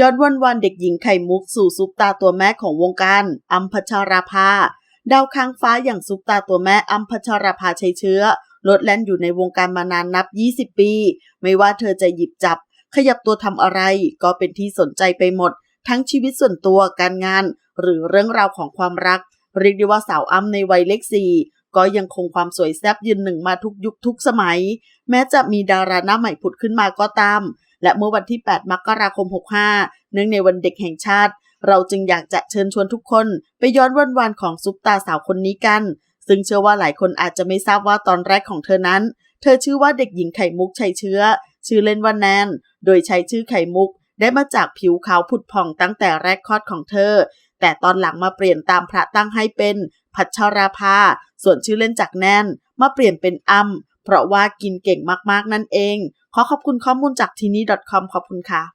ย้อนวันวันเด็กหญิงไข่มุกสู่ซุปตาตัวแม่ของวงการอัมพชราภาดาวค้างฟ้าอย่างซุปตาตัวแม่อัมพชราภาชัยเชื้อลดแล่นอยู่ในวงการมานานนับ 20 ปี ไม่ว่าเธอจะหยิบจับ ขยับตัวทำอะไร ก็เป็นที่สนใจไปหมด ทั้งชีวิตส่วนตัวการงาน หรือเรื่องราวของความรัก เรียกได้ว่าสาวอ้ำในวัยเลขสี่ก็ยังคงความสวยแซ่บยืนหนึ่งมาทุกยุคทุกสมัย แม้จะมีดาราหน้าใหม่ผุดขึ้นมาก็ตาม และเมื่อวันที่ 8 มกราคม 65 เนื่องในวันเด็กแห่งชาติ เราจึงอยากจะเชิญชวนทุกคนไปย้อนวันวานของซุปตาสาวคนนี้กัน ซึ่งเชื่อว่าหลายคนอาจจะไม่ทราบว่าตอนแรกของเธอนั้น เธอชื่อว่าเด็กหญิงไข่มุกชัยเชื้อ ชื่อเล่นว่าแนน โดยใช้ชื่อไข่มุก ได้มาจากผิวขาวผุดผ่องตั้งแต่แรกคลอดของเธอ แต่ตอนหลังมาเปลี่ยนตามพระตั้งให้เป็น พัชราภา ส่วนชื่อเล่นจากแนนมาเปลี่ยนเป็นอ้ำ เพราะว่ากินเก่งมากๆนั่นเอง ขอขอบคุณข้อมูลจากทีนี้ .com ขอบคุณค่ะ